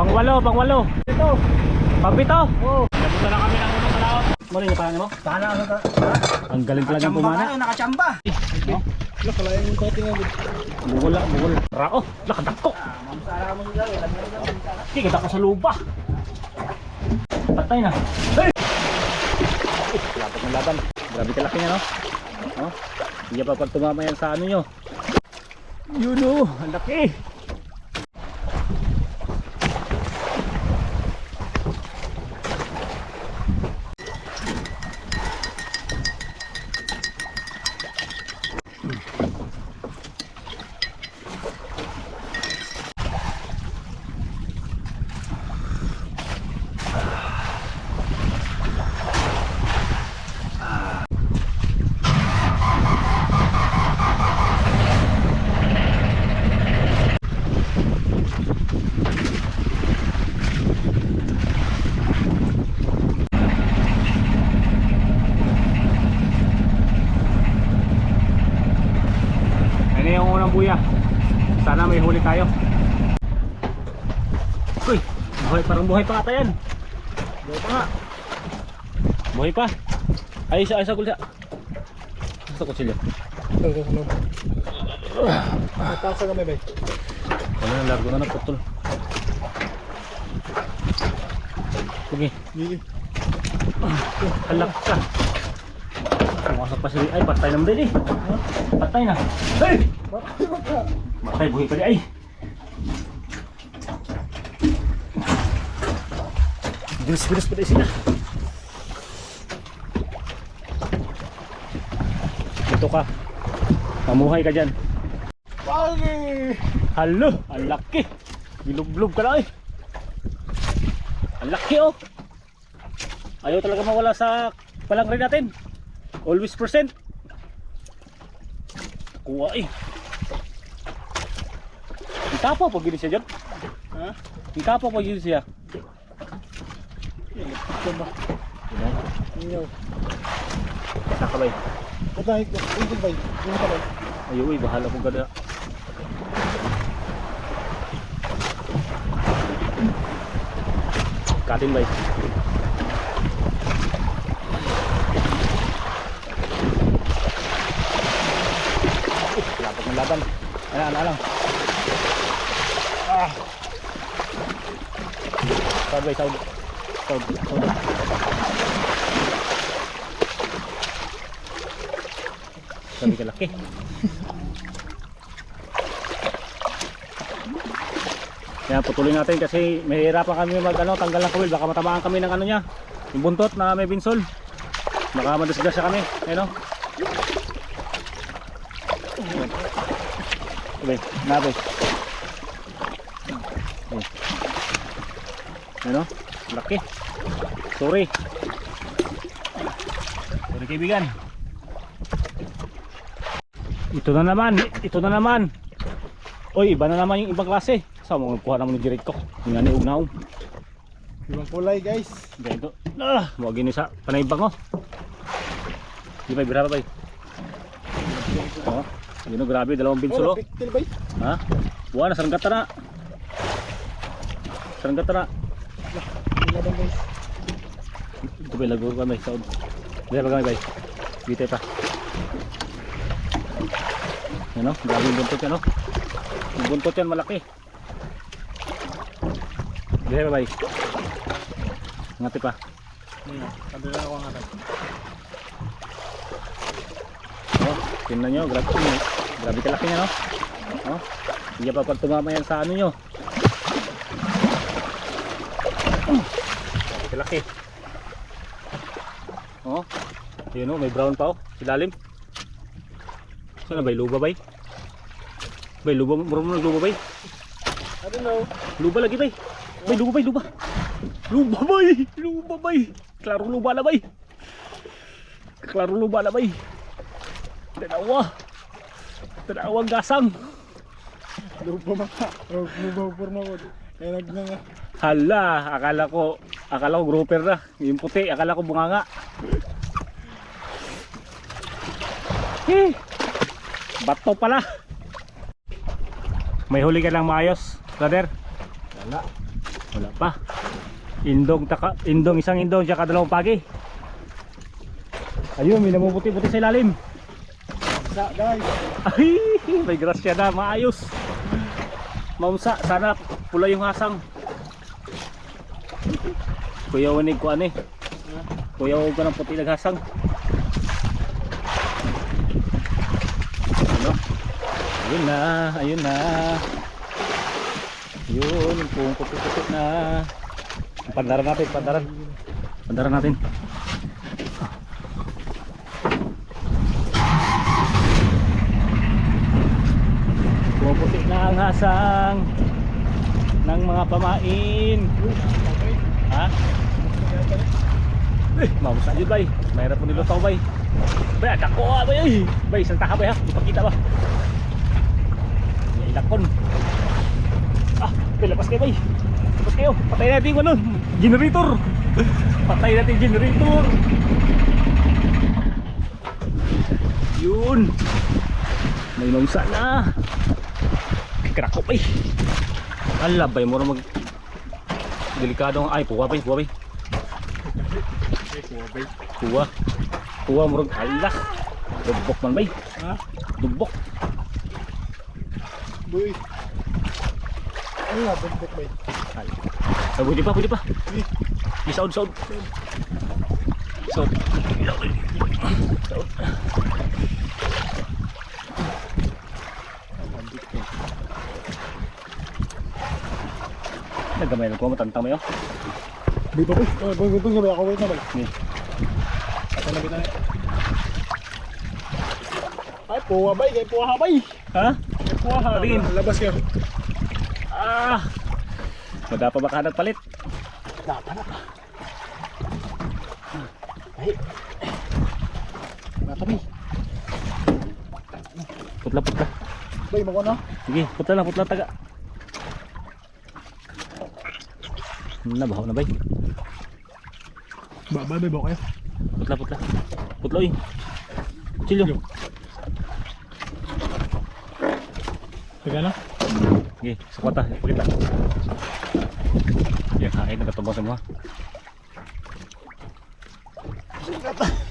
Pangwalo, pangwalo. Ito. Pampito. Oh. Napunta na kami ng unang kalaot. Mali na parang mo? Sana ano ta? Ang galing talaga ng pumana. nakachamba. No? Wala pala yung coating ang Bukol lang, bukol. Rao, nakadako. Mamsara mo mamsara. Hindi, kita ko sa lupa. Patay na. Hey! Lapat ng laban. Grabe kalaki niya, no? No? Hindi pa pag tumama yan sa ano nyo. Yun o, ang laki. Ano yung unang buya? Sana may huli tayo. Uy, buhay, parang buhay pa ata yan. Buhay pa nga. Buhay pa. Ay, isa, ay, sa kulsa. Sa kutsilyo. Matasa kami ba? Ano na, largo na na putol. Sige, Hindi. halak ka. Sumasok pa si Ay, patay naman din eh. Patay na. Hey! Matay, buhay pa di ay. Bilis-bilis pa di sila. Dito ka. Mamuhay ka dyan. Pagi! Halo, ang laki. Bilog-bilog ka na eh. Ang laki oh. Ayaw talaga mawala sa palangre natin. Always percent. Kuha eh. Tapo pag gini siya dyan. Ha? Ang tapo pag gini siya. Ito ba? Inyo. Nakabay. Ko. Ito ba? Yung pa ba? Ayaw eh, bahala kong ganda. Katin bay. Lapat ng laban. Ano lang. Ah. Sound bay, sound. Sound, sound. Sabi ka laki. Kaya putulin natin kasi mahirapan kami mag ano, tanggal ng kuwil. Baka matamaan kami ng ano niya. Yung buntot na may binsol. Baka madisgrasya kami. Ayun o. Sabi, nabi. Ayun o. Laki. Sorry. Sorry kaibigan. Ito na naman. Ito na naman. Oy, iba na naman yung ibang klase. Sa mga kuha naman ng direct ko. Yung ni Ugnaw. Ibang kulay guys. Ganito. Ah, mo gini sa panaybang oh. Di ba biraba bay? Oh, yun oh, grabe dalawang binsulo. Pictil ba? Ha? Buwan na sarangkata na. Na. Ilabang guys. Ito ba lago ka may saud. Dito ba kami bay? Dito pa. Ano? Grabe yung buntot yan oh. Yung buntot yan malaki. Dito ba bay? Ngati pa. Hmm. Sabi na ako nga. Oh, tingnan nyo, grabe, grabe kalaki niya, no? Oh, hindi pa pag tumama yan sa ano nyo. Kalaki. Oh, yun oh, may brown pa oh, silalim. Saan na bay? Luba bay? Bay, luba, mura mo nagluba bay? I don't know. Luba lagi bay? Bay, luba bay, luba. Luba bay, luba bay. Klaro luba na bay. Klaro luba na bay. Tanawa. Tanawa gasang. Lupa maka. Lupa porma ko. Kaya nag. Hala, akala ko, akala ko grouper na. Yung puti, akala ko bunganga. Eh, bato pala. May huli ka lang maayos, brother. Wala. Wala pa. Indong taka, indong isang indong tsaka dalawang pagi. Ayun, may namumuti-puti sa ilalim. Sa, guys. Ay, may grasya na, maayos. Mamsa, sana pula yung hasang. Kuya wanig ko ano eh. Kuya huwag ka ng puti naghasang. Ano? Ayun na, ayun na. Yun, pong puti-puti na. Pandaran natin, pandaran. Pandaran natin. Pumuputi na ang hasang ng mga pamain. Ha? Eh, mamusa yun bay. Mayroon po nilutaw bay. Bay, adak ko ah bay. Ay. Bay, salta ka bay ha. Ipakita ba? Ilakon. Ah, bay, labas kayo bay. Labas kayo. Patay natin yung ano. Generator. Patay natin yung generator. Yun. May mamusa na. Krakop ay. Alabay mo mag delikado ay puwa bay, puwa bay. Puwa. Puwa mo rin alak. Dubbok man bay. Ha? Dubbok. Boy. Ano nga, bukbuk ba? Ay. Ah, pwede pa, pwede pa. Di saud, saud. Saud. Saud. Nagamay lang ko, matantang mo yun. Di ba boy? Oh, boy, boy, boy, ako wait na boy. Ni. Na kita Ay, puwa bay, kay puwa bay. Ha? Kay puwa ha. Patingin. Labas kayo. Ah! Madapa ba kanat palit? Dapat na. Ay. Mata bay. Putla, putla. Bay, mako na. Sige, putla lang, putla taga. Nabaho na ba? Ba, bay, bay, kayo. Putla, putla. Putla, uy. Kutsilyo. Taga na. Sige, sukwata. Pakita. Yan, kain. Nagatumbang sa mga.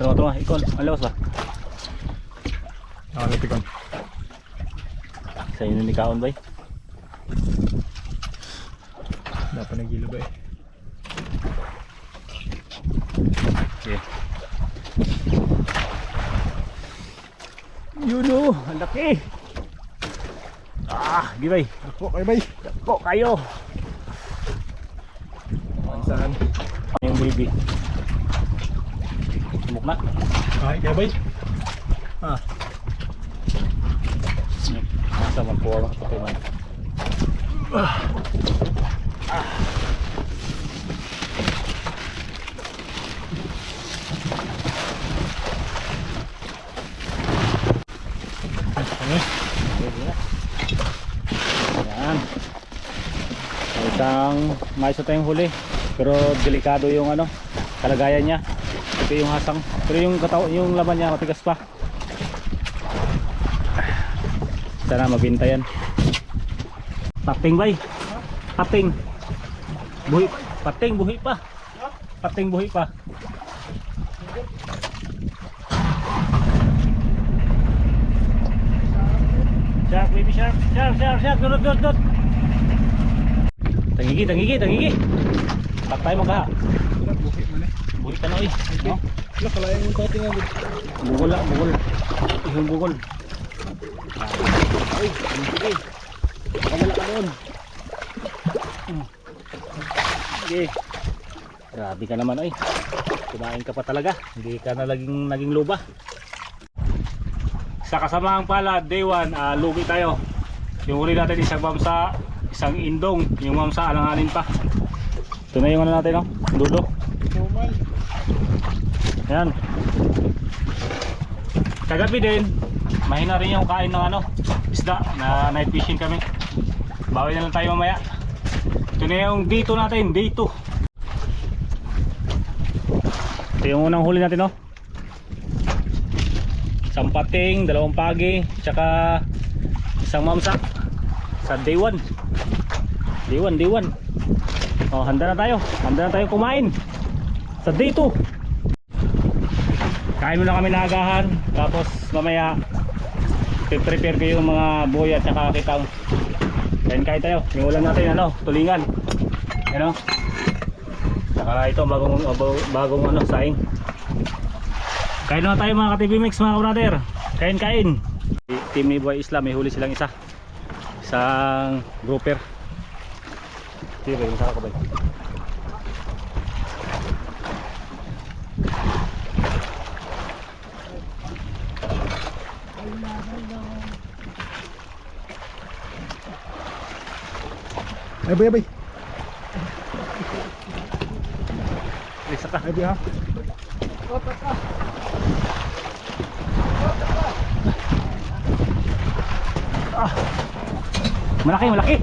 Tama, tama. Ikon. Ang lawas ba? Nakalitikon. Sa inyo ni Kaon ba? Dapat nagilo bay. Sige. Yun o. Ang laki. Ah, gibay. Ako, kay bay. Ko kayo. Saan? Yung baby. Sumok na. Ay, kay bay. Ah. Nasa magpuwa mga patungan. Ano? Yan. So, isang mais na tayong huli. Pero delikado yung ano, kalagayan niya. Ito yung hasang. Pero yung kataw, yung laman niya matigas pa. Sana mabinta yan. Pating bay. Pating. Buhi. Pating buhi pa. Pating buhi pa. Shark, baby shark. Shark, shark, shark. Dot, dot, dot. Tangigi, tangigi, tangigi. Patay mo ka. Bukit man eh. Buhi ka na oy. No? Wala, kalayan yung tating nga. Bugol lang, bugol. Ihong bugol. Uy, sige. Kamala ka doon. Hmm. Sige. Grabe ka naman oy. Kumain ka pa talaga. Hindi ka na laging naging luba. Sa kasamaang pala, day 1, ah, lugi tayo. Yung uli natin isang mamsa, isang indong. Yung mamsa, alanganin pa. Ito na yung ano natin, no? Dulo. Normal. Ayan. Kagabi din, mahina rin yung kain ng ano, isda na night fishing kami. Bawi na lang tayo mamaya. Na yung dito natin, dito. Ito yung unang huli natin, no? Isang pating, dalawang pagi, tsaka isang mamsa sa day 1. Day 1, day 1. Oh, handa na tayo. Handa na tayo kumain. Sa day 2. Kain muna kami na agahan. Tapos mamaya prepare ko yung mga buhay at saka kitang. Kain kain tayo. Yung ulam natin ano, tulingan. Ano? Saka ito bagong bagong, ano, saing. Kain na tayo mga ka-TV Mix mga brother. Kain kain. Team ni Boy Islam may huli silang isa. Isang grouper. Sige, yung saka ko bay, bay. Isa ka. Ay, ha? Malaki, malaki.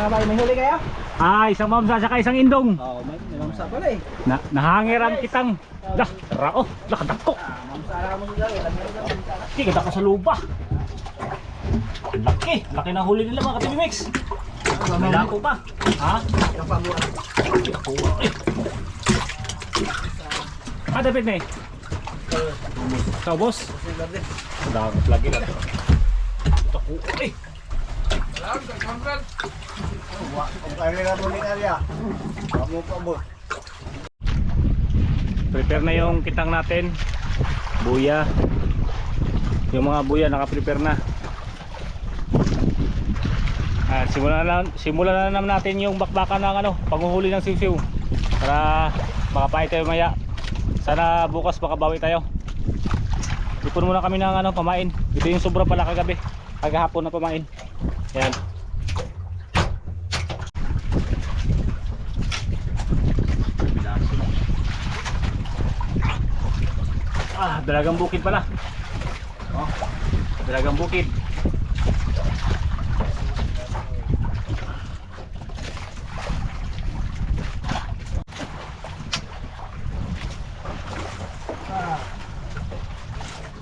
May huli kaya? Ah, isang mamsa saka isang indong. Oo, may mamsa pala eh. Na nahangiran kitang. Dah, rao, nakadako. Mamsa lang mo. Hindi kita ka sa lupa. Laki, laki na huli nila mga ka-TV Mix. May lako pa. Ha? Yung pabuhan. Ah, dapat na eh. Sa boss. Dapat lagi eh. Ni Arya. Kamu pa mo. Prepare na yung kitang natin. Buya. Yung mga buya naka-prepare na. Ah, simulan na simulan na naman natin yung bakbakan ng ano, panghuhuli ng siwsiw. Para makapait tayo maya. Sana bukas makabawi tayo. Ipon muna kami ng ano, pamain. Ito yung sobra pala kagabi. Kagahapon na pamain. Yan. Ah, dalagang bukid pala. Oh, dalagang bukid.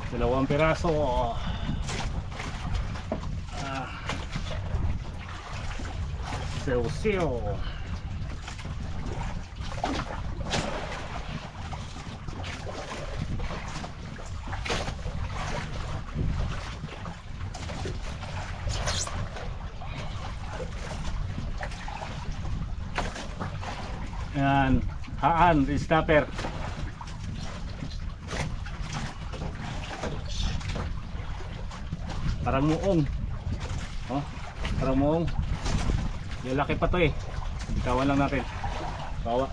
Dalawang piraso. Ah. Sew-sew. Yan. Haan, snapper. Parang muong. Oh, parang muong. Yung laki pa to eh. Bitawan lang natin. Bawa.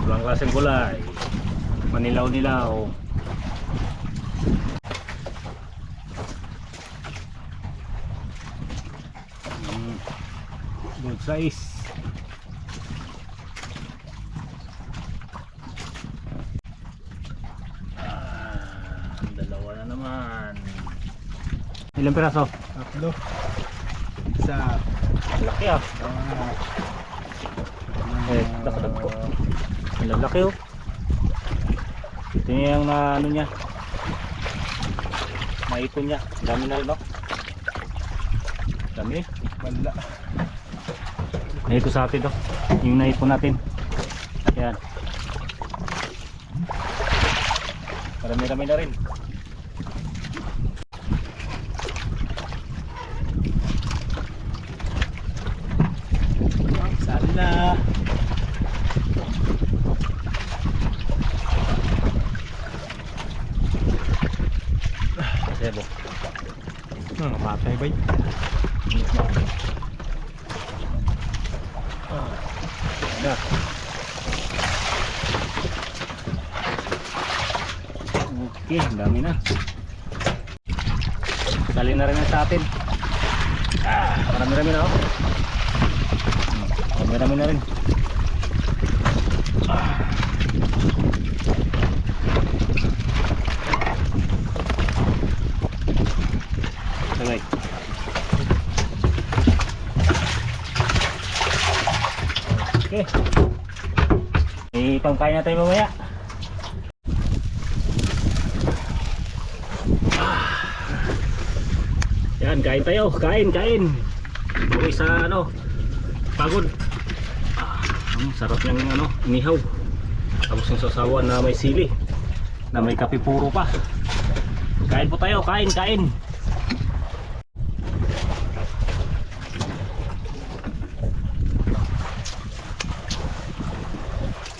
Ibang klaseng kulay. Manilaw-nilaw. Mm. Good size. Ah, dalawa na naman. Ilang piraso? Tatlo. Isa. Laki ah. Eh, nakadag ko. Ang lalaki oh. Ito yung na ano niya. Naipon niya. Dami na oh. Dami. Wala. Ito sa atin to. Yung naipon natin. Yan. Marami-rami na rin. Sali na. Sebo. Hmm, patay bay. Na. Okay, ang dami na. Dali na rin yan sa atin. Ah, marami-rami na oh. Marami-rami na rin. Ah. Sabay. Okay. Ipangkain natin mamaya. Yan, kain tayo. Kain, kain. Uwi sa ano, pagod. Ah, ang sarap ng ano, inihaw. Tapos yung sasawa na may sili. Na may kape puro pa. Kain po tayo, kain, kain.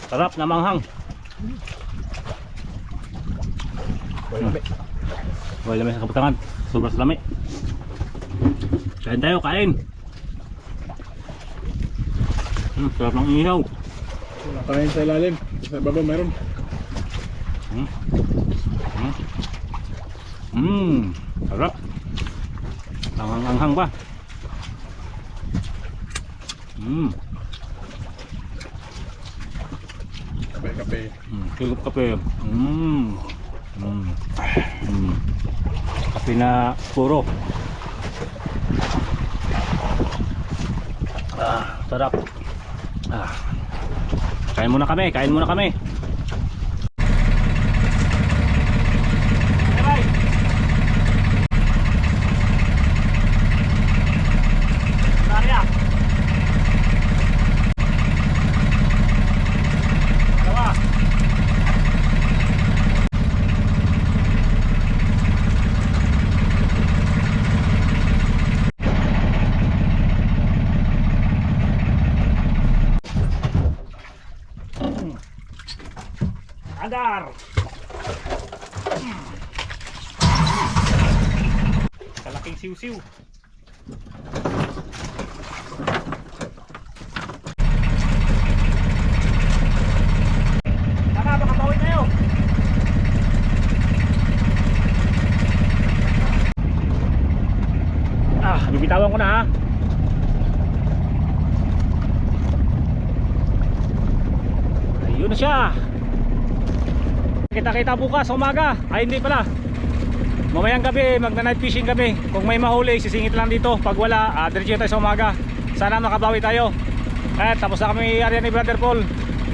Sarap na manghang. Wala lamay sa kabutangan. Sobrang lami. Kain tayo, kain. Hmm, sarap ng ihaw. Wala pa sa ilalim. Sa baba meron. Hmm. Hmm. Hmm, sarap. Anghang-anghang pa. Hmm, Kape-kape. hmm. Higup kape. Hmm. Hmm. Hmm. Kape na puro. Ah, sarap. Ah. Kain muna kami, kain muna kami. Agar. Kalaking siw-siw. Ah, bibitawan ko na ha. Ayun na siya. Kita-kita bukas umaga. Ay hindi pala. Mamayang gabi, magna night fishing kami. Kung may mahuli, sisingit lang dito. Pag wala, uh, diretso tayo sa umaga. Sana makabawi tayo. Eh, tapos na kami area ni Brother Paul.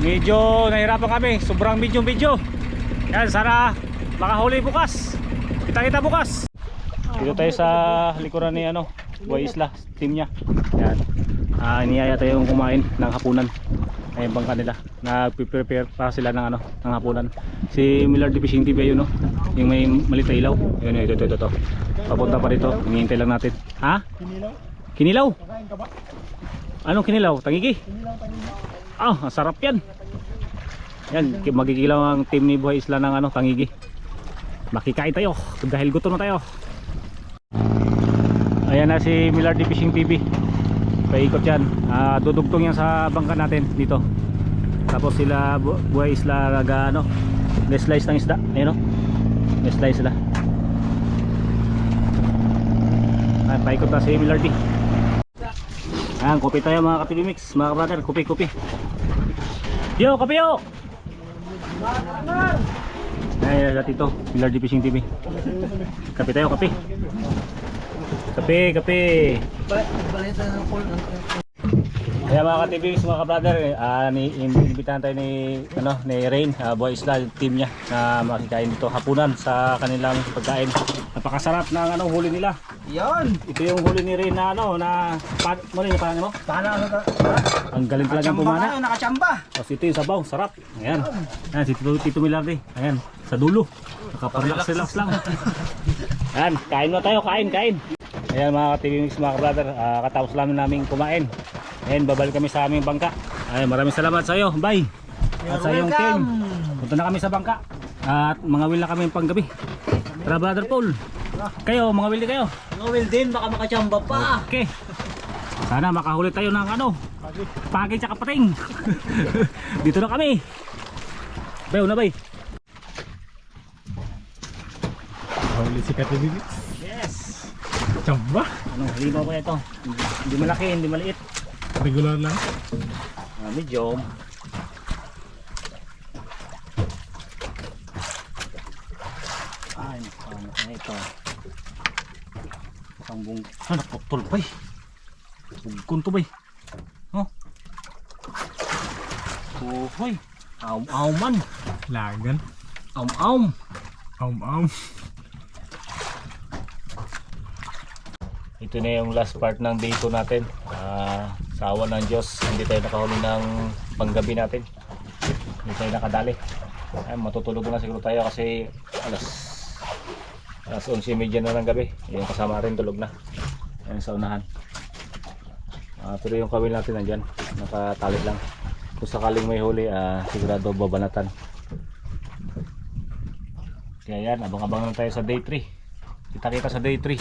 Medyo nahirapan kami. Sobrang video video. Yan, sana makahuli bukas. Kita-kita bukas. Dito tayo sa likuran ni ano, Boy Isla, team niya. Yan. Ah, iniyaya tayo kumain ng hapunan. Ayun bangka nila. Nag-prepare pa sila ng ano, ng hapunan. Si Millard Fishing TV yun no. Yung may malit na ilaw. Yun, yun, ito, ito, ito. Papunta pa rito. Hinihintay lang natin. Ha? Kinilaw. Kinilaw? Kakain ka ba? Anong kinilaw? Tangigi? Kinilaw, kinilaw. Ah, ang sarap yan. Yan, magigilaw ang team ni Buhay Isla ng ano, Tangigi. Makikain tayo dahil gutom na tayo. Ayan na si Millard Fishing TV. Paikot yan. Ah, dudugtong yan sa bangka natin dito. Tapos sila Bu- Buhay Isla naga ano, slice ng isda. Ayun o. slice sila. Ay, paikot na Millard D. Ayan, kopi tayo mga kapibimix, mga brother, kopi, kopi. Yo, kopi yo! Ay, dati Pilar D Fishing TV. Kape tayo, kape. Kape, kape. Kaya mga ka-TVs, mga ka-brother, ah, ni inimbitahan tayo ni ano, ni Rain, uh, Boy Isla, team niya na makikain dito hapunan sa kanilang pagkain. Napakasarap ng ano huli nila. Yan! Ito yung huli ni Rain na ano na pa, ano yung pangalan mo? Paano ano ka? Ang galing talaga pumana. kayo, nakachamba! Tapos ito yung sabaw, sarap. Ayan. Ayan, si Tito, Tito Milarde. Ayan, sa dulo. Nakaparelax-relax lang. Ayan, kain na tayo, kain, kain. Ayan mga ka-TV Mix, mga brother, katapos lang namin kumain. Ayan, babalik kami sa aming bangka. Ayan, maraming salamat sa iyo. Bye. At sa iyong team. Punta na kami sa bangka. At mga will na kami panggabi. Tara, brother Paul. Kayo, mga will kayo. Mga will din, baka makachamba pa! Okay. Sana makahuli tayo ng ano, pagi tsaka pating. Dito na kami. Bayo na bay. Huli si Katibi. Chamba. Anong halimaw ko ito? Hindi malaki, hindi maliit. Regular lang. Ah, medium. Ay, ano na ito? Mukhang bung... Ah, naputol pa eh. Bugkon to ba eh. Oh. Uhoy. Aum-aum man. Lagan. Aum-aum. Aum ito na yung last part ng day 2 natin. Ah, sa awa ng Diyos, hindi tayo nakahuli ng panggabi natin. Hindi tayo nakadali. Ay, matutulog na siguro tayo kasi alas alas 11.30 na ng gabi. Yung kasama rin tulog na. Ayun sa unahan. Ah, pero yung kawil natin nandyan, nakatali lang. Kung sakaling may huli, ah, sigurado babanatan. Kaya yan, abang-abang lang tayo sa day 3. Kita-kita sa day 3.